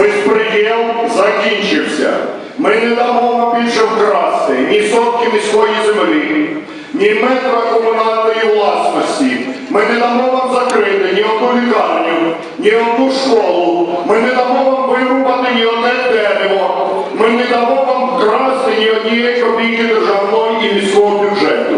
Безпреділ закінчився. Ми не дамо вам більше вкрасти ні сотки міської землі, ні метра комунальної власності. Ми не дамо вам закрити ні одну лікарню, ні одну школу. Ми не дамо вам вирубати ні одне дерево. Ми не дамо вам вкрасти ні однієї копійки державного і міського бюджету.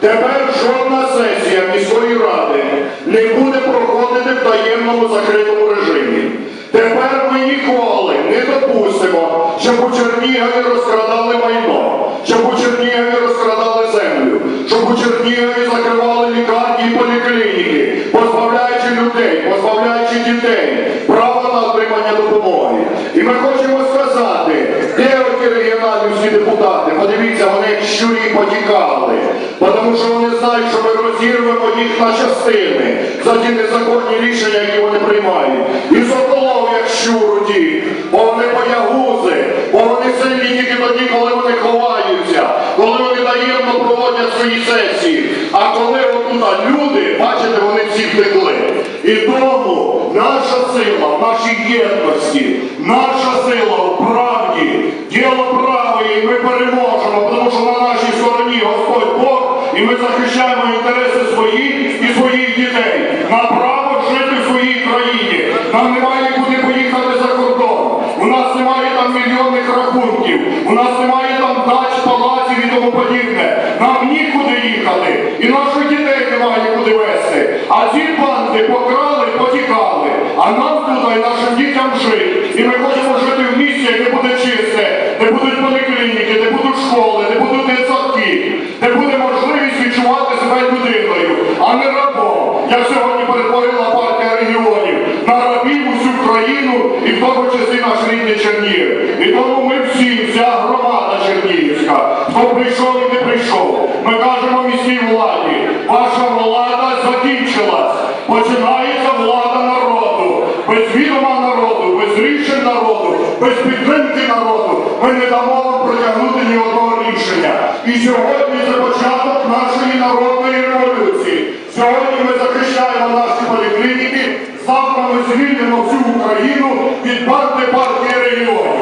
Тепер жодна сесія міської ради не буде проходити в таємному закритому режимі. Тепер ми ніколи не допустимо, щоб у Чернігові розкрадали майно, щоб у Чернігові розкрадали землю, щоб у Чернігові закривали лікарні і поліклініки, позбавляючи людей, позбавляючи дітей права на отримання допомоги. І ми хочемо сказати, де оті регіональні всі депутати? Подивіться, вони як щурі потікали, тому що вони знають, що ми розірвемо їх на частини за ті незаконні рішення, які вони приймають. І Соколов, як щур ті, бо вони боягузи, бо вони сильні тільки тоді, коли вони ховаються, коли вони таємно проводять свої сесії. А коли отут люди, бачите, вони всі втекли. І тому наша сила в нашій єдності, наша сила в правді, діло праве, і ми переможемо, тому що на нашій стороні Господь Бог, і ми захищаємо інтереси свої і своїх дітей. На право жити в своїй країні. Нам немає куди поїхати за кордон. У нас немає там мільйонних рахунків, у нас немає там дач, палаців і тому подібне. Нам нікуди їхати. І наших дітей немає куди вести. А ці банди покрали, потікали. А нам тут і нашим дітям жити. І ми хочемо жити в місті, яке буде чисте, де будуть поліклініки, де будуть школи, де будуть дитсадки, де буде можливість відчувати себе людиною, а не рабом. Як сьогодні перетворила партія регіонів на рабів усю країну і в тому числі наш рідний Чернігів. Хто прийшов і не прийшов, ми кажемо міській владі, ваша влада закінчилась. Починається влада народу. Без відома народу, без рішень народу, без підтримки народу ми не дамо вам протягнути ні одного рішення. І сьогодні це початок нашої народної революції. Сьогодні ми захищаємо наші поліклініки, завтра ми звільнимо всю Україну від банди партії регіонів.